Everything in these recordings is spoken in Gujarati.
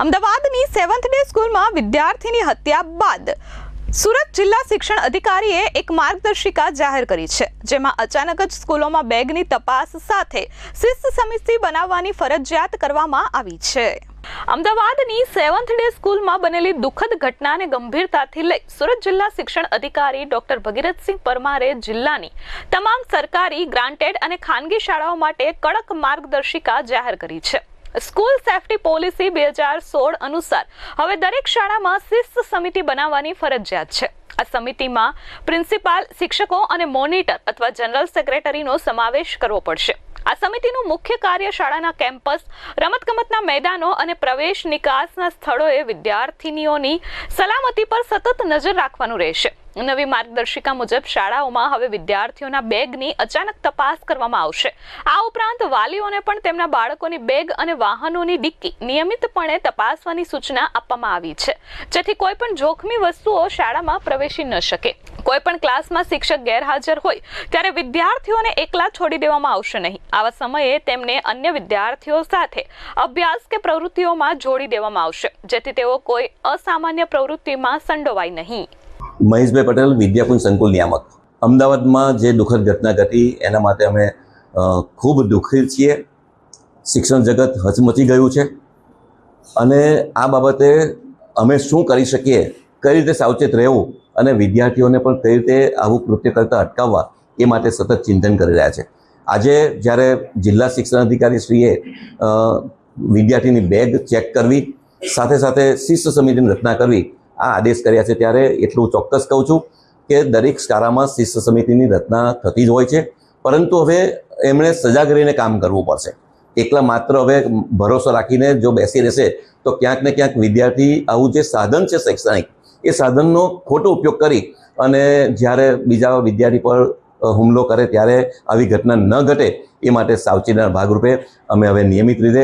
અમદાવાદની સેવન્થ ડે સ્કૂલમાં વિદ્યાર્થીની હત્યા બાદ સુરત જિલ્લા શિક્ષણ અધિકારીએ એક માર્ગદર્શિકા જાહેર કરી છે, જેમાં અચાનક જ સ્કૂલોમાં બેગની તપાસ સાથે શિસ્ત સમિતિ બનાવવાની ફરજિયાત કરવામાં આવી છે. અમદાવાદની સેવન્થ ડે સ્કૂલમાં બનેલી દુઃખદ ઘટનાને ગંભીરતાથી લઈ સુરત જિલ્લા શિક્ષણ અધિકારી ડોક્ટર ભગીરથસિંહ પરમારે જિલ્લાની તમામ સરકારી, ગ્રાન્ટેડ અને ખાનગી શાળાઓ માટે કડક માર્ગદર્શિકા જાહેર કરી છે. સ્કૂલ સેફટી પોલિસી બે હજાર સોળ અનુસાર હવે દરેક શાળામાં શિસ્ત સમિતિ બનાવવાની ફરજિયાત છે. આ સમિતિમાં પ્રિન્સિપાલ, શિક્ષકો અને મોનિટર અથવા જનરલ સેક્રેટરીનો સમાવેશ કરવો પડશે. આ સમિતિનું મુખ્ય કાર્ય શાળાના કેમ્પસ, રમતગમતના મેદાનો અને પ્રવેશ નિકાસના સ્થળોએ વિદ્યાર્થીનીઓની સલામતી પર સતત નજર રાખવાનું રહેશે. નવી માર્ગદર્શિકા મુજબ શાળાઓમાં હવે વિદ્યાર્થીઓના બેગની અચાનક તપાસ કરવામાં આવશે. આ ઉપરાંત વાલીઓને પણ તેમના બાળકોની બેગ અને વાહનોની ડિક્કી નિયમિતપણે તપાસવાની સૂચના આપવામાં આવી છે. જેથી કોઈ પણ જોખમી વસ્તુઓ શાળામાં પ્રવેશી ન શકે. કોઈ પણ ક્લાસમાં શિક્ષક ગેરહાજર હોય, ત્યારે વિદ્યાર્થીઓને એકલા છોડી દેવામાં આવશે નહીં. આવા સમયે તેમને અન્ય વિદ્યાર્થીઓ સાથે અભ્યાસ કે પ્રવૃત્તિઓમાં જોડી દેવામાં આવશે, જેથી તેઓ કોઈ અસામાન્ય પ્રવૃત્તિમાં સંડોવાય નહીં. મહેશભાઈ પટેલ, વિદ્યાકુંજ સંકુલ નિયામક. અમદાવાદમાં જે દુઃખદ ઘટના ઘટી, એના માટે અમે ખૂબ દુઃખી છીએ. શિક્ષણ જગત હચમચી ગયું છે. અને આ બાબતે અમે શું કરી શકીએ, કઈ રીતે સાવચેત રહેવું અને વિદ્યાર્થીઓને પણ કઈ રીતે આવું કૃત્ય કરતાં અટકાવવા, એ માટે સતત ચિંતન કરી રહ્યા છે. આજે જ્યારે જિલ્લા શિક્ષણ અધિકારી શ્રીએ વિદ્યાર્થીની બેગ ચેક કરવી, સાથે સાથે શિસ્ત સમિતિની રચના કરવી આ આદેશ કર્યા છે ત્યારે એટલું ચોક્કસ કહું છું કે દરેક શાળામાં શિષ્ય સમિતિની રચના થતી જ હોય છે. પરંતુ હવે એમણે સજાગ રહીને કામ કરવું પડશે. એકલા માત્ર હવે ભરોસો રાખીને જો બેસી રહેશે, તો ક્યાંક ને ક્યાંક વિદ્યાર્થી આવું જે સાધન છે શૈક્ષણિક, એ સાધનનો ખોટો ઉપયોગ કરી અને જ્યારે બીજા વિદ્યાર્થી પર હુમલો કરે ત્યારે આવી ઘટના ન ઘટે એ માટે સાવચેતીના ભાગરૂપે અમે હવે નિયમિત રીતે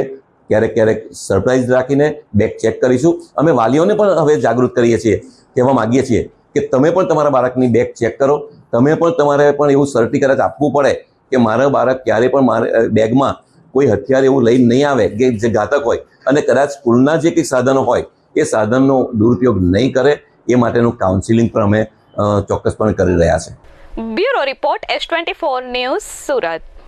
ક્યારેક ક્યારેક સરપ્રાઇઝ રાખીને બેગ ચેક કરીશું. અમે વાલીઓને પણ હવે જાગૃત કરીએ છીએ, કહેવા માગીએ છીએ કે તમે પણ તમારા બાળકની બેગ ચેક કરો. તમે પણ તમારે પણ એવું સર્ટિફિકેટ આપવું પડે કે મારા બાળક ક્યારે પણ મારે બેગમાં કોઈ હથિયાર એવું લઈને નહીં આવે કે જે ઘાતક હોય અને કદાચ સ્કૂલના જે કંઈક સાધનો હોય, એ સાધનનો દુરુપયોગ નહીં કરે, એ માટેનું કાઉન્સિલિંગ પણ અમે ચોક્કસપણે કરી રહ્યા છે. Bureau report S twenty four news Surat.